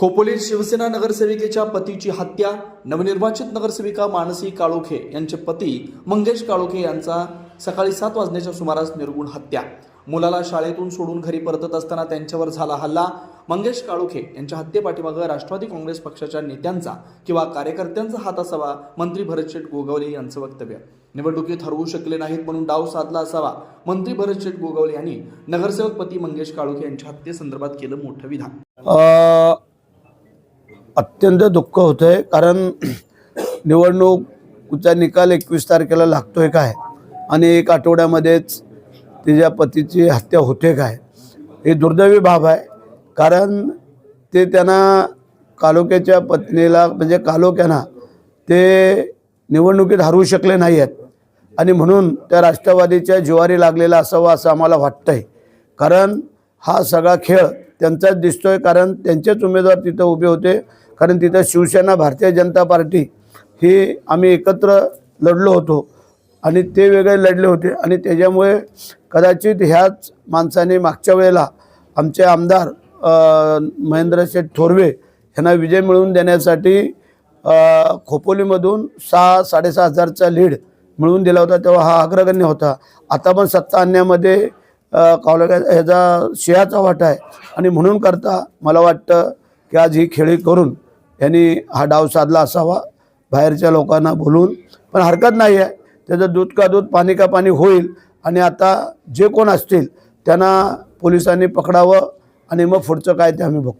खोपोलीत शिवसेना नगरसेविकेच्या पतीची हत्या नवनिर्वाचित नगरसेविका मानसी काळोखे यांचे पती मंगेश काळोखे यांचा सकाळी सात वाजण्याच्या सुमारास निर्गुण हत्या. मुलाला शाळेतून सोडून घरी परतत असताना त्यांच्यावर झाला हल्ला. मंगेश काळोखे यांच्या हत्येपाठीमागं राष्ट्रवादी काँग्रेस पक्षाच्या नेत्यांचा किंवा कार्यकर्त्यांचा हात असावा मंत्री भरतशेठ गोगावले यांचं वक्तव्य. निवडणुकीत हरवू शकले नाहीत म्हणून डाव साधला असावा मंत्री भरतशेठ गोगावले यांनी नगरसेवक पती मंगेश काळोखे यांच्या हत्येसंदर्भात केलं मोठं विधान. अत्यंत दुःख होतं आहे कारण निवडणूकचा निकाल एकवीस तारखेला लागतो आहे काय? आणि एक आठवड्यामध्येच तिच्या पतीची हत्या होते काय? हे दुर्दैवी बाब आहे. कारण ते त्यांना कालुक्याच्या पत्नीला म्हणजे कालोख्यांना ते निवडणुकीत हरवू शकले नाही आहेत आणि म्हणून त्या राष्ट्रवादीच्या जिवारी लागलेला असावा असं आम्हाला वाटतंय. कारण हा सगळा खेळ त्यांचाच दिसतोय. कारण त्यांचेच उमेदवार तिथं उभे होते. कारण तिथं शिवसेना भारतीय जनता पार्टी ही आम्ही एकत्र लढलो होतो. आणि ते वेगळे लढले होते. आणि त्याच्यामुळे कदाचित ह्याच माणसाने मागच्या वेळेला आमचे आमदार अ, महेंद्र शेठ थोरवे यांना विजय मिळवून देण्यासाठी खोपोलीमधून सहा साडेसहा हजारचा लीड मिळवून दिला होता. तेव्हा हा अग्रगण्य होता. आता पण सत्ता आणण्यामध्ये कॉलेज ह्याचा शियाचा वाटा आहे. आणि म्हणून करता मला वाटतं की आज ही खेळी करून यांनी हा डाव साधला असावा बाहेरच्या लोकांना बोलून. पण हरकत नाही आहे. त्याचं दूध का दूध पाणी का पाणी होईल. आणि आता जे कोण असतील त्यांना पोलिसांनी पकडावं आणि मग पुढचं काय ते आम्ही बघतो.